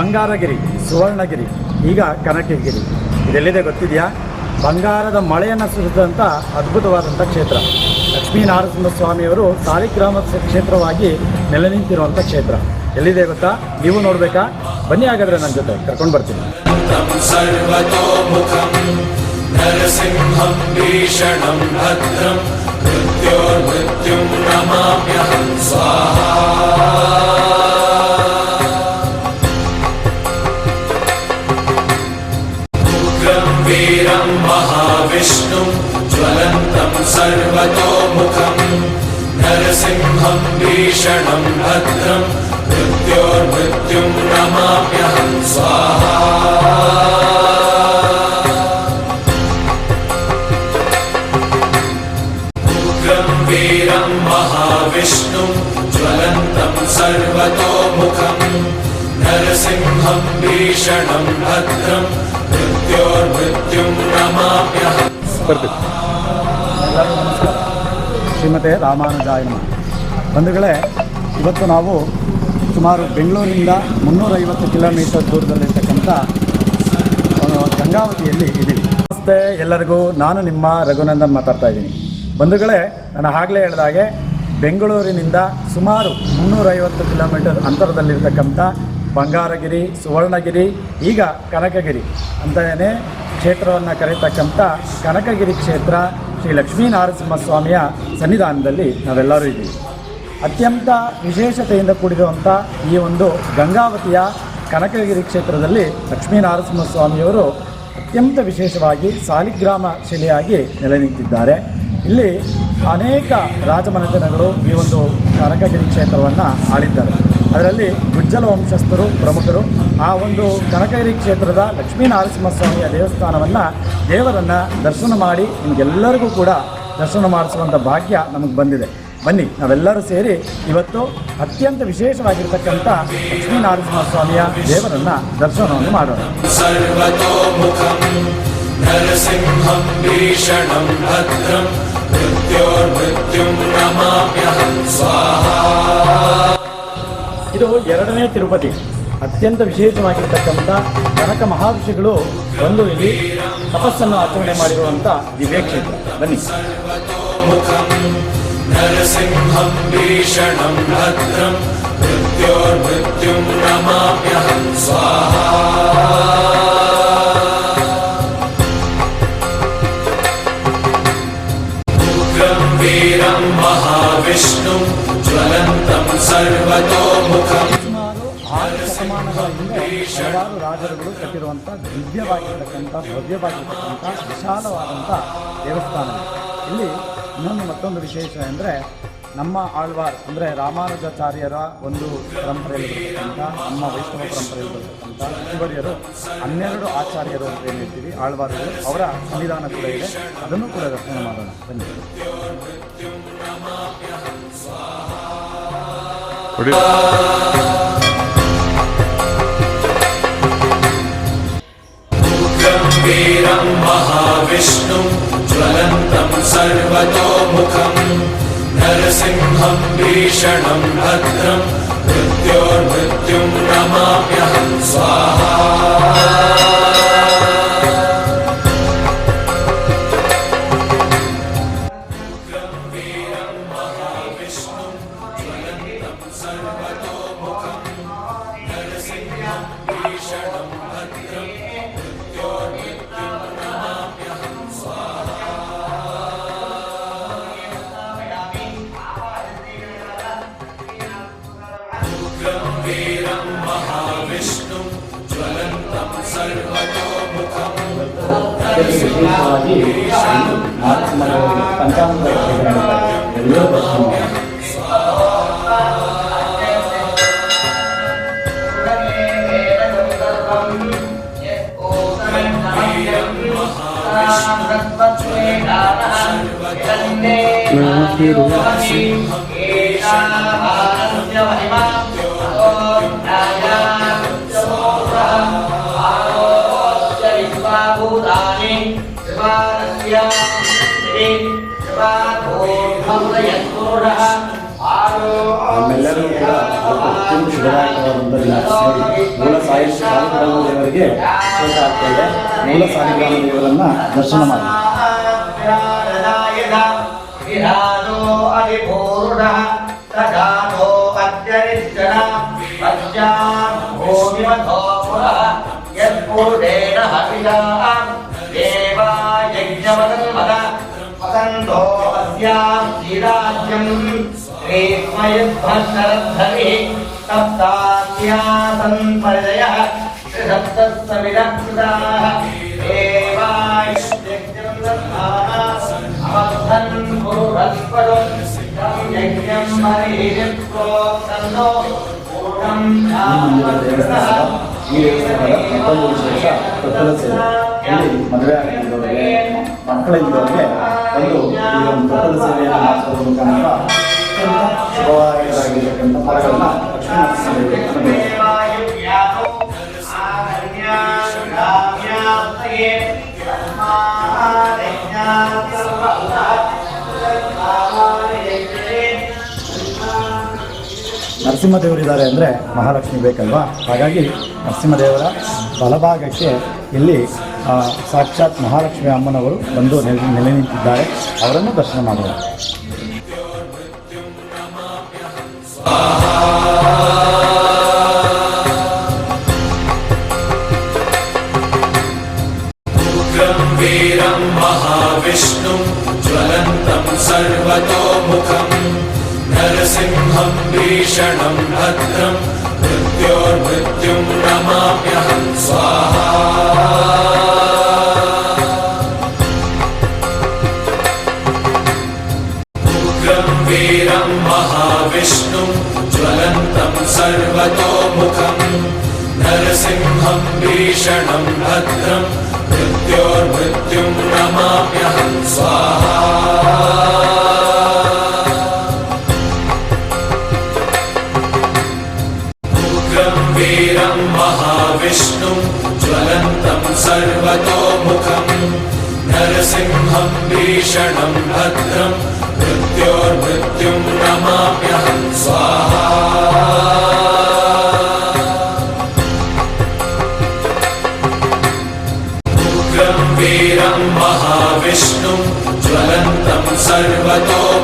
ಬಂಗಾರಗಿರಿ ಸುವರ್ಣಗಿರಿ ಈಗ ಕನಕಗಿರಿ ಇದೆಲ್ಲಿದೆ ಗೊತ್ತಿದೆಯಾ ಬಂಗಾರದ ಮಳೆಯನ್ನು ಸುರಿದಂಥ ಅದ್ಭುತವಾದಂಥ ಕ್ಷೇತ್ರ ಲಕ್ಷ್ಮೀ ಸ್ವಾಮಿಯವರು ಸಾಲಿಗ್ರಾಮ ಕ್ಷೇತ್ರವಾಗಿ ನೆಲೆ ನಿಂತಿರುವಂಥ ಕ್ಷೇತ್ರ ಎಲ್ಲಿದೆ ಗೊತ್ತಾ ನೀವು ನೋಡಬೇಕಾ ಬನ್ನಿ ಹಾಗಾದ್ರೆ ನನ್ನ ಜೊತೆ ಕರ್ಕೊಂಡು ಬರ್ತೀನಿ तं सर्वतोमुखम् नरसिंहं भीषणं भद्रं मृत्योर्मृत्युं नमाम्यहं स्वाहा ज्वलन्तम् सर्वतोमुखम् नरसिंहम् भीषणम् भद्रम् मृत्योर्मृत्युम् नमाम्यहम् स्वाहा। उग्रम् वीरम् महाविष्णुम् ज्वलन्तम् सर्वतोमुखम् नरसिंहं भीषणं भद्रं मृत्योर्मृत्युं नमाम्यहम् ಬರ್ತೀವಿ ಎಲ್ಲರಿಗೂ ನಮಸ್ಕಾರ ಶ್ರೀಮತೆ ರಾಮಾನುಜಾಯ ನಮಃ ಬಂಧುಗಳೇ ಇವತ್ತು ನಾವು ಸುಮಾರು ಬೆಂಗಳೂರಿನಿಂದ ಮುನ್ನೂರೈವತ್ತು ಕಿಲೋಮೀಟರ್ ದೂರದಲ್ಲಿರ್ತಕ್ಕಂಥ ಆ, ಗಂಗಾವತಿಯಲ್ಲಿ ಇದ್ದೀವಿ ನಮಸ್ತೆ ಎಲ್ಲರಿಗೂ ನಾನು ನಿಮ್ಮ ರಘುನಂದನ್ ಮಾತಾಡ್ತಾ ಇದ್ದೀನಿ ಬಂಧುಗಳೇ ನಾನು ಆಗಲೇ ಹೇಳಿದ ಹಾಗೆ ಬೆಂಗಳೂರಿನಿಂದ ಸುಮಾರು ಮುನ್ನೂರೈವತ್ತು ಕಿಲೋಮೀಟರ್ ಅಂತರದಲ್ಲಿರ್ತಕ್ಕಂಥ ಬಂಗಾರಗಿರಿ, ಸುವರ್ಣಗಿರಿ, ಈಗ ಕನಕಗಿರಿ ಅಂತಲೇ ಕ್ಷೇತ್ರವನ್ನು ಕರೀತಕ್ಕಂಥ ಕನಕಗಿರಿ ಕ್ಷೇತ್ರ ಶ್ರೀ ಲಕ್ಷ್ಮೀನರಸಿಂಹಸ್ವಾಮಿಯ ಸನ್ನಿಧಾನದಲ್ಲಿ ನಾವೆಲ್ಲರೂ ಇದ್ದೀವಿ. ಅತ್ಯಂತ ವಿಶೇಷತೆಯಿಂದ ಕೂಡಿರುವಂಥ ಈ ಒಂದು ಗಂಗಾವತಿಯ ಕನಕಗಿರಿ ಕ್ಷೇತ್ರದಲ್ಲಿ ಲಕ್ಷ್ಮೀನರಸಿಂಹಸ್ವಾಮಿಯವರು ಅತ್ಯಂತ ವಿಶೇಷವಾಗಿ ಸಾಲಿಗ್ರಾಮ ಶಿಲೆಯಾಗಿ ನೆಲೆ ನಿಂತಿದ್ದಾರೆ. ಇಲ್ಲಿ ಅನೇಕ ರಾಜಮನೆತನಗಳು ಈ ಒಂದು ಕನಕಗಿರಿ ಕ್ಷೇತ್ರವನ್ನು ಆಳಿದ್ದಾರೆ. ಅದರಲ್ಲಿ ಗುಜ್ಜಲ ವಂಶಸ್ಥರು ಪ್ರಮುಖರು ಆ ಒಂದು ಕನಕಗಿರಿ ಕ್ಷೇತ್ರದ ಲಕ್ಷ್ಮೀನರಸಿಂಹಸ್ವಾಮಿಯ ದೇವಸ್ಥಾನವನ್ನು ದೇವರನ್ನು ದರ್ಶನ ಮಾಡಿ ನಿಮಗೆಲ್ಲರಿಗೂ ಕೂಡ ದರ್ಶನ ಮಾಡಿಸುವಂಥ ಭಾಗ್ಯ ನಮಗೆ ಬಂದಿದೆ ಬನ್ನಿ ನಾವೆಲ್ಲರೂ ಸೇರಿ ಇವತ್ತು ಅತ್ಯಂತ ವಿಶೇಷವಾಗಿರ್ತಕ್ಕಂಥ ಲಕ್ಷ್ಮೀನರಸಿಂಹಸ್ವಾಮಿಯ ದೇವರನ್ನು ದರ್ಶನವನ್ನು ಮಾಡೋಣ सर्वतोमुखम् नरसिंहं भीषणं भद्रं मृत्योर्मृत्युं नमाम्यहं स्वाहा ಇದು ಎರಡನೇ ತಿರುಪತಿ ಅತ್ಯಂತ ವಿಶೇಷವಾಗಿರ್ತಕ್ಕಂಥ ಕನಕ ಮಹಾಋಷಿಗಳು ಬಂದು ಇಲ್ಲಿ ತಪಸ್ಸನ್ನು ಆಚರಣೆ ಮಾಡಿರುವಂಥ ದಿವ್ಯ ಕ್ಷೇತ್ರ ಬನ್ನಿ मुखम् नरसिंहं भीषणं भद्रं मृत्योर्मृत्युं नमाम्यहं स्वाहा उग्रं वीरं महाविष्णुं ज्वलन्तं सर्वतोमुखम् ಸುಮಾರು ಆರು ಶತಮಾನಗಳ ಹಿಂದೆ ಹಲವಾರು ರಾಜರುಗಳು ಕಟ್ಟಿರುವಂಥ ದಿವ್ಯವಾಗಿರ್ತಕ್ಕಂಥ, ಭವ್ಯವಾಗಿರ್ತಕ್ಕಂಥ, ವಿಶಾಲವಾದಂಥ ದೇವಸ್ಥಾನ ಇಲ್ಲಿ ಇನ್ನೊಂದು ಮತ್ತೊಂದು ವಿಶೇಷ ಅಂದರೆ ನಮ್ಮ ಆಳ್ವಾರ್, ಅಂದರೆ ರಾಮಾನುಜಾಚಾರ್ಯರ ಒಂದು ಪರಂಪರೆಯಲ್ಲಿ ಬರ್ತಕ್ಕಂಥ, ನಮ್ಮ ವೈಷ್ಣವ ಪರಂಪರೆಯಲ್ಲಿ ಬರ್ತಕ್ಕಂಥ ಶಿವರಿಯರು, ಹನ್ನೆರಡು ಆಚಾರ್ಯರು ಅಂತ ಏನು ಹೇಳ್ತೀವಿ, ಆಳ್ವಾರ್ಗಳು, ಅವರ ಸಂವಿಧಾನ ಕೂಡ ಇದೆ. ಅದನ್ನು ಕೂಡ ರಕ್ಷಣೆ ಮಾಡೋಣ. ಬನ್ನಿ. वीरं महाविष्णुं ज्वलन्तं सर्वतोमुखम् नरसिंहं भीषणं भद्रं मृत्योर्मृत्युं नमाम्यहं। स्वाहा वीरं महाविष्णुं ज्वलन्तं सर्वतोमुखं पञ्चाङ्ग Namaste Rupa Sri ನಮ್ಮೆಲ್ಲರೂ ಕೂಡ ಅತ್ಯಂತ ಶುಭದಾಯಕವಾದಂಥ ದಿನ ನೋಡಿ ಮೂಲ ಸಾಯಿ ಸಾಲಿಗ್ರಾಮ ದೇವರಿಗೆ ಅಭಿಷೇಕ ಆಗ್ತಾ ಇದೆ ಮೂಲ ಸಾಲಿಗ್ರಾಮ ದೇವರನ್ನ ದರ್ಶನ ಮಾಡಿ ವಿರಾಜೋ ಅಧಿಪೂರ್ಣ ಸಜಾತೋ यत्पूर्णेन हविषाम् देवा यज्ञमदन्मद पतन्तो अस्याम् श्रीराज्यम् श्रीस्मयध्वशरद्धरिः सप्तास्यासन् परिदयः त्रिसप्तस्तविरक्षिताः देवाय यज्ञम् दत्ताः अवधन् कुरु हस्पदम् यज्ञं हरिः प्रोक्तन्नो पूर्णं ಈ ಮಂದಿರ ದೇವಸ್ಥಾನದ ಈ ದೇವಸ್ಥಾನದ ಮತ್ತೊಂದು ವಿಶೇಷ ತೊಟ್ಟಲ ಸೇವೆ ಇಲ್ಲಿ ಮದುವೆ ಆಗಿದ್ದವರಿಗೆ ಮಕ್ಕಳಿದ್ದವರಿಗೆ ಒಂದು ಈ ಒಂದು ತೊಟ್ಟಲ ಸೇವೆಯನ್ನು ಮಾಡಿಸೋದ್ರ ಮುಖಾಂತರ ಅತ್ಯಂತ ಶುಭವಾಗಿರತಕ್ಕಂಥ ಫಲಗಳನ್ನ ಲಕ್ಷ್ಮೀ ನರಸಿಂಹ देवायुज्ञानो आगन्यान्दाम्यास्तये तस्मादेज्ञात्यर्वल्लात् ನರಸಿಂಹದೇವರಿದ್ದಾರೆ ಅಂದರೆ ಮಹಾಲಕ್ಷ್ಮಿ ಬೇಕಲ್ವಾ? ಹಾಗಾಗಿ ನರಸಿಂಹದೇವರ ಬಲಭಾಗಕ್ಕೆ ಇಲ್ಲಿ ಸಾಕ್ಷಾತ್ ಮಹಾಲಕ್ಷ್ಮಿ ಅಮ್ಮನವರು ಬಂದು ನೆಲೆ ನಿಂತಿದ್ದಾರೆ. ಅವರನ್ನು ದರ್ಶನ ಮಾಡೋಣ. ीरं महाविष्णुम् ज्वलन्तं सर्वतोमुखम् नरसिंहं भेषणं भद्रं मृत्यो मृत्युं स्वाहा।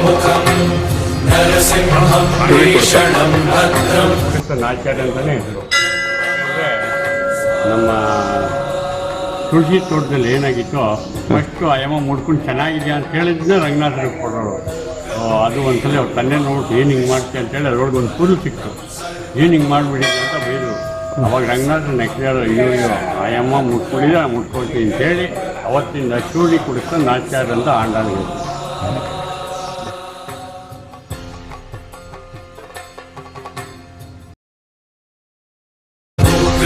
ಮುಖಂ ಭದ್ರಂ ನಮ್ಮ ತುಳಸಿ ತೋಟದಲ್ಲಿ ಏನಾಗಿತ್ತು ಫಸ್ಟ್ ಆಯಮ್ಮ ಮುಡ್ಕೊಂಡು ಚೆನ್ನಾಗಿದೆ ಅಂತ ಹೇಳಿದ್ನ ರಂಗನಾಥರಿಗೆ ಕೊಡೋರು. ಅದು ಒಂದ್ಸಲ ಅವ್ರು ತಂದೆ ನೋಡ್ತು ಏನು ಹಿಂಗೆ ಮಾಡ್ತೀವಿ ಅಂತೇಳಿ ಅದ್ರೊಳಗೆ ಒಂದು ಕೂದಲು ಸಿಕ್ತು. ಏನು ಹಿಂಗೆ ಮಾಡಿಬಿಡಿ ಅಂತ ಬೈದರು. ಅವಾಗ ರಂಗನಾಥರು ನೆಕ್ಸ್ಟ್ ಅಯ್ಯೋ ಅಯ್ಯೋ ಆಯಮ್ಮ ಮುಟ್ಕೊಂಡಿದ್ರೆ ಮುಟ್ಕೊಳ್ತೀನಿ ಅಂತೇಳಿ ಅವತ್ತಿಂದ ಚೂಡಿ ಕುಡಿಸ್ಕೊಂಡು ನಾಚ್ಯಾರ ಅಂತ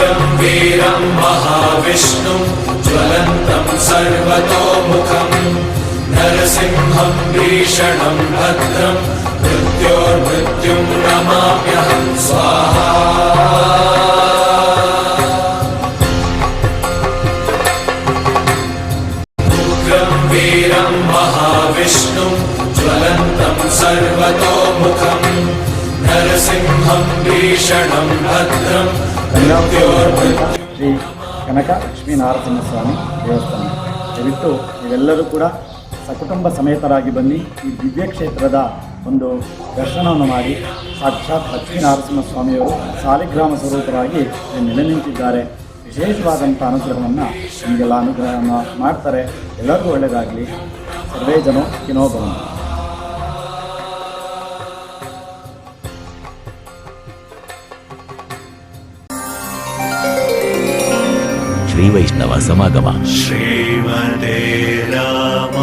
गम्भीरम् महाविष्णुम् ज्वलन्तम् सर्वतोमुखम् नरसिंहम् भीषणम् भद्रम् मृत्योर्मृत्युम् नमाम्यहम् स्वाहा। गम्भीरम् महाविष्णुम् ज्वलन्तम् सर्वतोमुखम् नरसिंहम् भीषणम् भद्रम् ಶ್ರೀ ಕನಕ ಲಕ್ಷ್ಮೀ ನಾರಸಿಂಹಸ್ವಾಮಿ ದೇವಸ್ಥಾನ. ದಯವಿಟ್ಟು ನೀವೆಲ್ಲರೂ ಕೂಡ ಸಕುಟುಂಬ ಸಮೇತರಾಗಿ ಬನ್ನಿ, ಈ ದಿವ್ಯ ಕ್ಷೇತ್ರದ ಒಂದು ದರ್ಶನವನ್ನು ಮಾಡಿ. ಸಾಕ್ಷಾತ್ ಲಕ್ಷ್ಮೀ ನರಸಿಂಹಸ್ವಾಮಿಯವರು ಸಾಲಿಗ್ರಾಮ ಸ್ವರೂಪರಾಗಿ ನೆಲೆ ನಿಂತಿದ್ದಾರೆ. ವಿಶೇಷವಾದಂಥ ಅನುಗ್ರಹವನ್ನು ನಿಮಗೆಲ್ಲ ಅನುಗ್ರಹವನ್ನು ಮಾಡ್ತಾರೆ. ಎಲ್ಲರಿಗೂ ಒಳ್ಳೆಯದಾಗಲಿ. ಸರ್ವೇ ಜನ ಕಿನೋ ಶ್ರೀ ವೈಷ್ಣವ ಸಮಾಗಮ ಶ್ರೀಮದೇ ರಾಮ